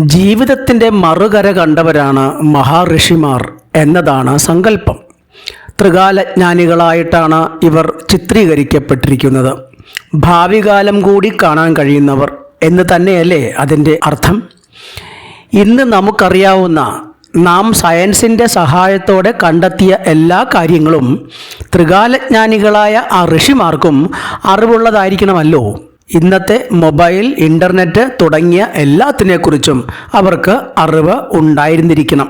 ജീവിതത്തിന്റെ മറുകര കണ്ടവരാണ് മഹാഋഷിമാർ എന്നതാണ് സങ്കല്പം. ത്രികാലജ്ഞാനികളായിട്ടാണ് ഇവർ ചിത്രീകരിക്കപ്പെട്ടിരിക്കുന്നത്. ഭാവികാലം കൂടി കാണാൻ കഴിയുന്നവർ എന്ന് തന്നെയല്ലേ അതിന്റെ അർത്ഥം? ഇന്ന് നമുക്കറിയാവുന്ന നാം സയൻസിന്റെ സഹായത്തോടെ കണ്ടെത്തിയ എല്ലാ കാര്യങ്ങളും ത്രികാലജ്ഞാനികളായ ആ ഋഷിമാർക്കും അറിവുള്ളതായിരിക്കണമല്ലോ. ഇന്നത്തെ മൊബൈൽ ഇന്റർനെറ്റ് തുടങ്ങിയ എല്ലാത്തിനെക്കുറിച്ചും അവർക്ക് അറിവ് ഉണ്ടായിരുന്നിരിക്കണം.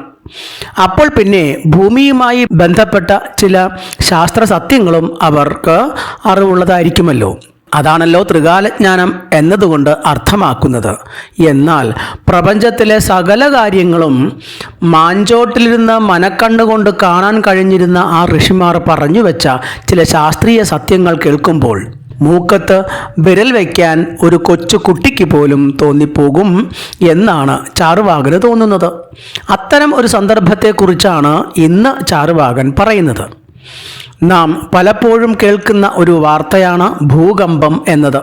അപ്പോൾ പിന്നെ ഭൂമിയുമായി ബന്ധപ്പെട്ട ചില ശാസ്ത്ര സത്യങ്ങളും അവർക്ക് അറിവുള്ളതായിരിക്കുമല്ലോ. അതാണല്ലോ ത്രികാലജ്ഞാനം എന്നതുകൊണ്ട് അർത്ഥമാക്കുന്നത്. എന്നാൽ പ്രപഞ്ചത്തിലെ സകല കാര്യങ്ങളും മാഞ്ചോട്ടിലിരുന്ന് മനക്കണ്ണുകൊണ്ട് കാണാൻ കഴിഞ്ഞിരുന്ന ആ ഋഷിമാർ പറഞ്ഞു വെച്ച ചില ശാസ്ത്രീയ സത്യങ്ങൾ കേൾക്കുമ്പോൾ മൂക്കത്ത് വിരൽ വയ്ക്കാൻ ഒരു കൊച്ചു കുട്ടിക്ക് പോലും തോന്നിപ്പോകും എന്നാണ് ചാറുവാകന് തോന്നുന്നത്. അത്തരം ഒരു സന്ദർഭത്തെക്കുറിച്ചാണ് ഇന്ന് ചാറുവാകൻ പറയുന്നത്. നാം പലപ്പോഴും കേൾക്കുന്ന ഒരു വാർത്തയാണ് ഭൂകമ്പം എന്നത്.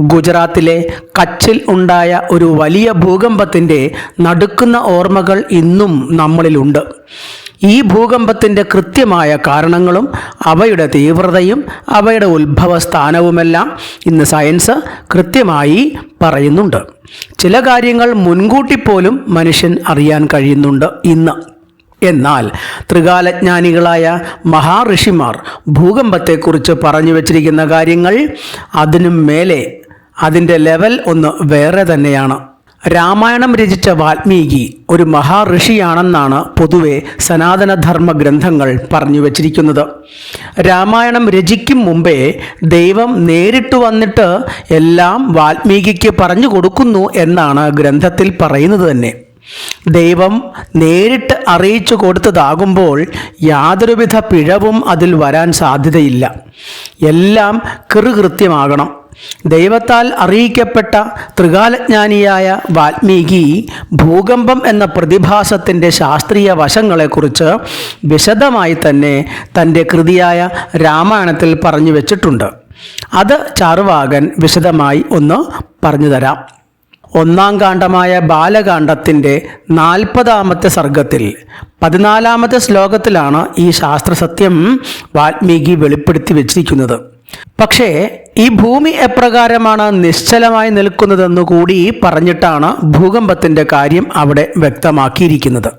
ഗുജറാത്തിലെ കച്ചിൽ ഉണ്ടായ ഒരു വലിയ ഭൂകമ്പത്തിന്റെ നടുക്കുന്ന ഓർമ്മകൾ ഇന്നും നമ്മളിലുണ്ട്. ഈ ഭൂകമ്പത്തിന്റെ കൃത്യമായ കാരണങ്ങളും അവയുടെ തീവ്രതയും അവയുടെ ഉത്ഭവ സ്ഥാനവുമെല്ലാം ഇന്ന് സയൻസ് കൃത്യമായി പറയുന്നുണ്ട്. ചില കാര്യങ്ങൾ മുൻകൂട്ടി പോലും മനുഷ്യൻ അറിയാൻ കഴിയുന്നുണ്ട് ഇന്ന്. എന്നാൽ ത്രികാലജ്ഞാനികളായ മഹാഋഷിമാർ ഭൂകമ്പത്തെക്കുറിച്ച് പറഞ്ഞു വച്ചിരിക്കുന്ന കാര്യങ്ങൾ അതിനും മേലെ അതിന്റെ ലെവൽ ഒന്ന് വേറെ തന്നെയാണ്. രാമായണം രചിച്ച വാൽമീകി ഒരു മഹാഋഷിയാണെന്നാണ് പൊതുവെ സനാതനധർമ്മ ഗ്രന്ഥങ്ങൾ പറഞ്ഞു വച്ചിരിക്കുന്നത്. രാമായണം രചിക്കും മുമ്പേ ദൈവം നേരിട്ട് വന്നിട്ട് എല്ലാം വാൽമീകിക്ക് പറഞ്ഞു കൊടുക്കുന്നു എന്നാണ് ഗ്രന്ഥത്തിൽ പറയുന്നത് തന്നെ. ദൈവം നേരിട്ട് അറിയിച്ചു കൊടുത്തതാകുമ്പോൾ യാതൊരുവിധ പിഴവും അതിൽ വരാൻ സാധ്യതയില്ല. എല്ലാം കൃകൃത്യമാകണം. ദൈവത്താൽ അറിയിക്കപ്പെട്ട ത്രികാലജ്ഞാനിയായ വാൽമീകി ഭൂകമ്പം എന്ന പ്രതിഭാസത്തിന്റെ ശാസ്ത്രീയ വശങ്ങളെക്കുറിച്ച് വിശദമായി തന്നെ തന്റെ കൃതിയായ രാമായണത്തിൽ പറഞ്ഞു വച്ചിട്ടുണ്ട്. അത് ചാറുവാകൻ വിശദമായി ഒന്ന് പറഞ്ഞു തരാം. ഒന്നാം കാണ്ഡമായ ബാലകാന്ഡത്തിന്റെ നാൽപ്പതാമത്തെ സർഗത്തിൽ പതിനാലാമത്തെ ശ്ലോകത്തിലാണ് ഈ ശാസ്ത്രസത്യം വാൽമീകി വെളിപ്പെടുത്തി വച്ചിരിക്കുന്നത്. പക്ഷേ ഈ ഭൂമി എപ്രകാരമാണ് നിശ്ചലമായി നിൽക്കുന്നതെന്നു കൂടി പറഞ്ഞിട്ടാണ് ഭൂകമ്പത്തിന്റെ കാര്യം അവിടെ വ്യക്തമാക്കിയിരിക്കുന്നത്.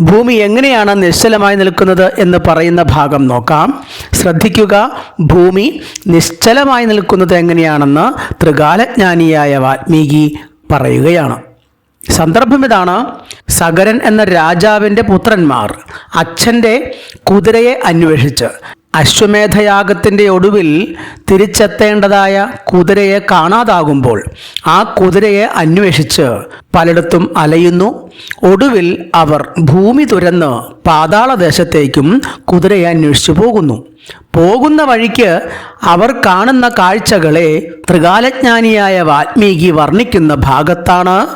ഭൂമി എങ്ങനെയാണ് നിശ്ചലമായി നിൽക്കുന്നത് എന്ന് പറയുന്ന ഭാഗം നോക്കാം. ശ്രദ്ധിക്കുക ഭൂമി നിശ്ചലമായി നിൽക്കുന്നത് എങ്ങനെയാണെന്ന് ത്രികാലജ്ഞാനിയായ വാൽമീകി പറയുകയാണ്. സന്ദർഭം ഇതാണ്. സഗരൻ എന്ന രാജാവിന്റെ പുത്രന്മാർ അച്ഛന്റെ കുതിരയെ അന്വേഷിച്ച് അശ്വമേധയാഗത്തിന്റെ ഒടുവിൽ തിരിച്ചെത്തേണ്ടതായ കുതിരയെ കാണാതാകുമ്പോൾ ആ കുതിരയെ അന്വേഷിച്ച് പലയിടത്തും അലയുന്നു. ഒടുവിൽ അവർ ഭൂമി തുരന്ന് പാതാളദേശത്തേക്കും കുതിരയെ അന്വേഷിച്ചു പോകുന്നു. പോകുന്ന വഴിക്ക് അവർ കാണുന്ന കാഴ്ചകളെ ത്രികാലജ്ഞാനിയായ വാൽമീകി വർണിക്കുന്ന ഭാഗത്താണ്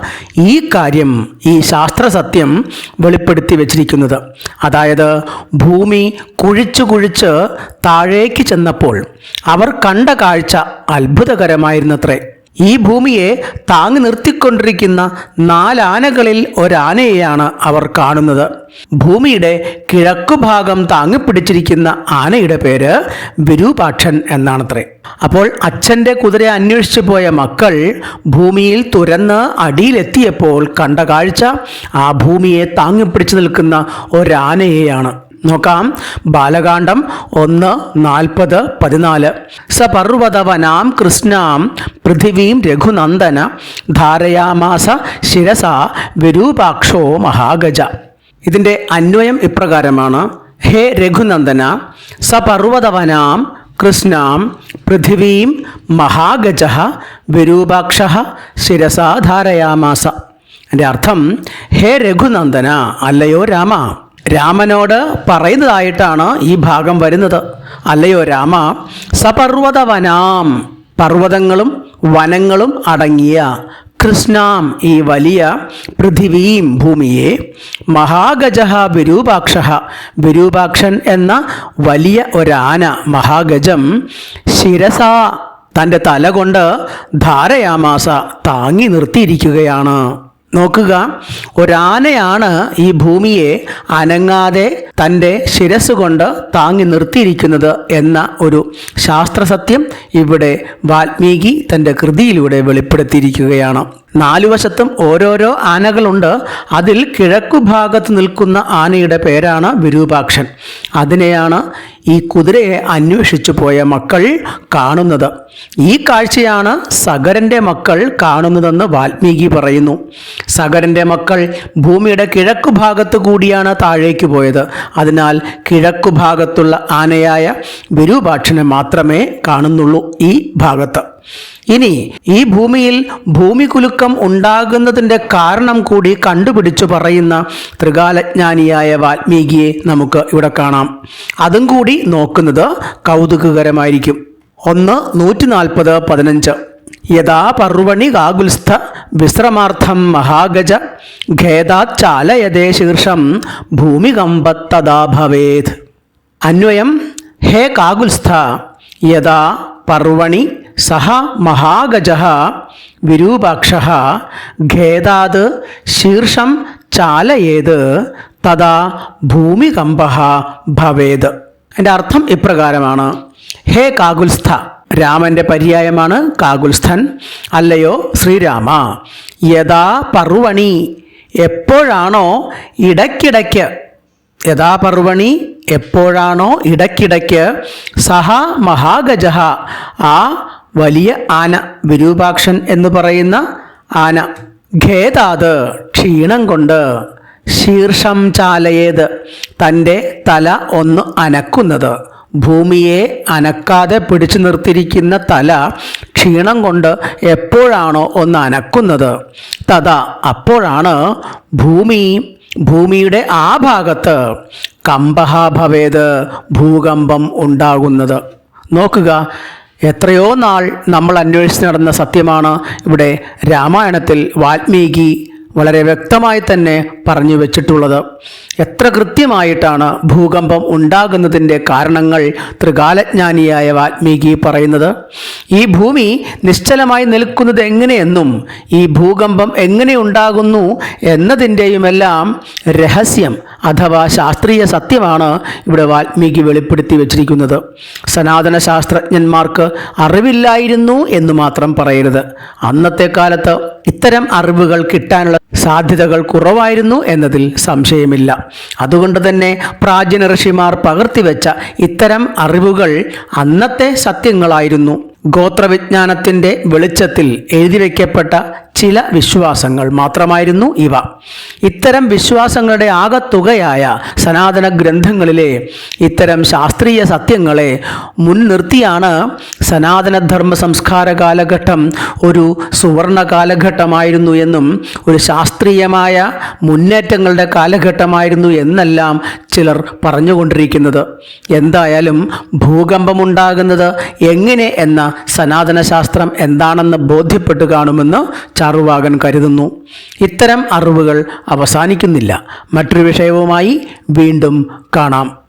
ഈ കാര്യം ഈ ശാസ്ത്രസത്യം വെളിപ്പെടുത്തി വച്ചിരിക്കുന്നത്. അതായത് ഭൂമി കുഴിച്ചു കുഴിച്ച് താഴേക്ക് ചെന്നപ്പോൾ അവർ കണ്ട കാഴ്ച അത്ഭുതകരമായിരുന്നത്രേ. ഈ ഭൂമിയെ താങ്ങി നിർത്തിക്കൊണ്ടിരിക്കുന്ന നാലാനകളിൽ ഒരാനയെയാണ് അവർ കാണുന്നത്. ഭൂമിയുടെ കിഴക്കുഭാഗം താങ്ങിപ്പിടിച്ചിരിക്കുന്ന ആനയുടെ പേര് വിരൂപാക്ഷൻ എന്നാണത്രേ. അപ്പോൾ അച്ഛന്റെ കുതിരയെ അന്വേഷിച്ചു പോയ മക്കൾ ഭൂമിയിൽ തുരന്ന് അടിയിലെത്തിയപ്പോൾ കണ്ട കാഴ്ച ആ ഭൂമിയെ താങ്ങിപ്പിടിച്ചു നിൽക്കുന്ന ഒരാനയെയാണ്. നോക്കാം. ബാലകാന്ഡം ഒന്ന് നാൽപ്പത് പതിനാല്. സ പർവതവനാം കൃഷ്ണാം പൃഥിവീം രഘുനന്ദന ധാരയാമാസ ശിരസ വിരൂപാക്ഷോ മഹാഗജ. ഇതിന്റെ അന്വയം ഇപ്രകാരമാണ്. ഹേ രഘുനന്ദന സ പർവതവനാം കൃഷ്ണാം പൃഥിവീം മഹാഗജ വിരൂപാക്ഷ ശിരസാ ധാരയാമാസ. എന്റെ അർത്ഥം ഹേ രഘുനന്ദന അല്ലയോ രാമ? രാമനോട് പറയുന്നതായിട്ടാണ് ഈ ഭാഗം വരുന്നത്. അല്ലയോ രാമ? സപർവതവനാം പർവതങ്ങളും വനങ്ങളും അടങ്ങിയ കൃഷ്ണാം ഈ വലിയ പൃഥിവീം ഭൂമിയെ മഹാഗജഹ വിരൂപാക്ഷ. വിരൂപാക്ഷൻ എന്ന വലിയ ഒരാന മഹാഗജം ശിരസ തന്റെ തല കൊണ്ട് ധാരയാമാസ താങ്ങി നിർത്തിയിരിക്കുകയാണ്. നോക്കുക. ഒരാനയാണ് ഈ ഭൂമിയെ അനങ്ങാതെ തന്റെ ശിരസ് കൊണ്ട് താങ്ങി നിർത്തിയിരിക്കുന്നത് എന്ന ഒരു ശാസ്ത്രസത്യം ഇവിടെ വാൽമീകി തന്റെ കൃതിയിലൂടെ വെളിപ്പെടുത്തിയിരിക്കുകയാണ്. നാലു വശത്തും ഓരോരോ ആനകളുണ്ട്. അതിൽ കിഴക്കു ഭാഗത്ത് നിൽക്കുന്ന ആനയുടെ പേരാണ് വിരൂപാക്ഷൻ. അതിനെയാണ് ഈ കുതിരയെ അന്വേഷിച്ചു പോയ മക്കൾ കാണുന്നത്. ഈ കാഴ്ചയാണ് സഗരന്റെ മക്കൾ കാണുന്നതെന്ന് വാൽമീകി പറയുന്നു. സഗരന്റെ മക്കൾ ഭൂമിയുടെ കിഴക്കു ഭാഗത്തു കൂടിയാണ് താഴേക്ക് പോയത്. അതിനാൽ കിഴക്കു ഭാഗത്തുള്ള ആനയായ വിരൂപാക്ഷനെ മാത്രമേ കാണുന്നുള്ളൂ ഈ ഭാഗത്ത്. ഇനി ഈ ഭൂമിയിൽ ഭൂമികുലുക്കം ഉണ്ടാകുന്നതിന്റെ കാരണം കൂടി കണ്ടുപിടിച്ചു പറയുന്ന ത്രികാലജ്ഞാനിയായ വാൽമീകിയെ നമുക്ക് ഇവിടെ കാണാം. അതും കൂടി നോക്കുന്നത് കൗതുകകരമായിരിക്കും. ഒന്ന് നൂറ്റി നാൽപ്പത് പതിനഞ്ച്. യഥാ പർവണി കാകുൽസ്ഥ വിശ്രമാർത്ഥം മഹാഗജ ഖേദാച്ചാലയതേ ശീർഷം ഭൂമികമ്പത്തതാ ഭവേത്. അന്വയം ഹേ കാകുൽസ്ഥ യഥാ പർവണി സഹ മഹാഗജ വിരൂപാക്ഷ ഖേദാത് ശീർഷം ചാലയേത് തഥാ ഭൂമികമ്പ ഭവേത്. എന്റെ അർത്ഥം ഇപ്രകാരമാണ്. ഹേ കാകുൽസ്ഥ രാമന്റെ പര്യായമാണ് കാകുൽസ്ഥൻ. അല്ലയോ ശ്രീരാമ യഥാ പർവണി എപ്പോഴാണോ ഇടയ്ക്കിടയ്ക്ക് യഥാപർവണി എപ്പോഴാണോ ഇടയ്ക്കിടയ്ക്ക് സഹ മഹാഗജ ആ വലിയ ആന വിരൂപാക്ഷൻ എന്ന് പറയുന്ന ആന. ഖേദാത് ക്ഷീണം കൊണ്ട്. ശീർഷം ചാലയേത് തന്റെ തല ഒന്ന് അനക്കുന്നത്. ഭൂമിയെ അനക്കാതെ പിടിച്ചു നിർത്തിയിരിക്കുന്ന തല ക്ഷീണം കൊണ്ട് എപ്പോഴാണോ ഒന്ന് അനക്കുന്നത്? തഥാ അപ്പോഴാണ് ഭൂമി ഭൂമിയുടെ ആ ഭാഗത്ത് കമ്പഹാഭവേത് ഭൂകമ്പം ഉണ്ടാകുന്നത്. നോക്കുക എത്രയോ നാൾ നമ്മൾ അന്വേഷിച്ച് നടന്ന സത്യമാണ്. ഇവിടെ രാമായണത്തിൽ വാൽമീകി വളരെ വ്യക്തമായി തന്നെ പറഞ്ഞു വെച്ചിട്ടുള്ളത്. എത്ര കൃത്യമായിട്ടാണ് ഭൂകമ്പം ഉണ്ടാകുന്നതിന്റെ കാരണങ്ങൾ ത്രികാലജ്ഞാനിയായ വാൽമീകി പറയുന്നത്? ഈ ഭൂമി നിശ്ചലമായി നിൽക്കുന്നത് എങ്ങനെയെന്നും ഈ ഭൂകമ്പം എങ്ങനെ ഉണ്ടാകുന്നു എന്നതിന്റെയുമെല്ലാം രഹസ്യം അഥവാ ശാസ്ത്രീയ സത്യമാണ് ഇവിടെ വാൽമീകി വെളിപ്പെടുത്തി വച്ചിരിക്കുന്നത്. സനാതന ശാസ്ത്രജ്ഞന്മാർക്ക് അറിവില്ലായിരുന്നു എന്ന് മാത്രം പറയരുത്. അന്നത്തെ കാലത്ത് ഇത്തരം അറിവുകൾ കിട്ടാനുള്ള സാധ്യതകൾ കുറവായിരുന്നു എന്നതിൽ സംശയമില്ല. അതുകൊണ്ട് തന്നെ പ്രാചീന ഋഷിമാർ പകർത്തിവെച്ച ഇത്തരം അറിവുകൾ അന്നത്തെ സത്യങ്ങളായിരുന്നു. ഗോത്രവിജ്ഞാനത്തിന്റെ വെളിച്ചത്തിൽ എഴുതി വയ്ക്കപ്പെട്ട ചില വിശ്വാസങ്ങൾ മാത്രമായിരുന്നു ഇവ. ഇത്തരം വിശ്വാസങ്ങളുടെ ആകത്തുകയായ സനാതന ഗ്രന്ഥങ്ങളിലെ ഇത്തരം ശാസ്ത്രീയ സത്യങ്ങളെ മുൻനിർത്തിയാണ് സനാതനധർമ്മ സംസ്കാര കാലഘട്ടം ഒരു സുവർണ കാലഘട്ടമായിരുന്നു എന്നും ഒരു ശാസ്ത്രീയമായ മുന്നേറ്റങ്ങളുടെ കാലഘട്ടമായിരുന്നു എന്നെല്ലാം ചിലർ പറഞ്ഞുകൊണ്ടിരിക്കുന്നത്. എന്തായാലും ഭൂകമ്പമുണ്ടാകുന്നത് എങ്ങനെ എന്ന സനാതനശാസ്ത്രം എന്താണെന്ന് ബോധ്യപ്പെട്ടു കാണുമെന്ന് ചാറുവാകൻ കരുതുന്നു. ഇത്തരം അറിവുകൾ അവസാനിക്കുന്നില്ല. മറ്റൊരു വിഷയവുമായി വീണ്ടും കാണാം.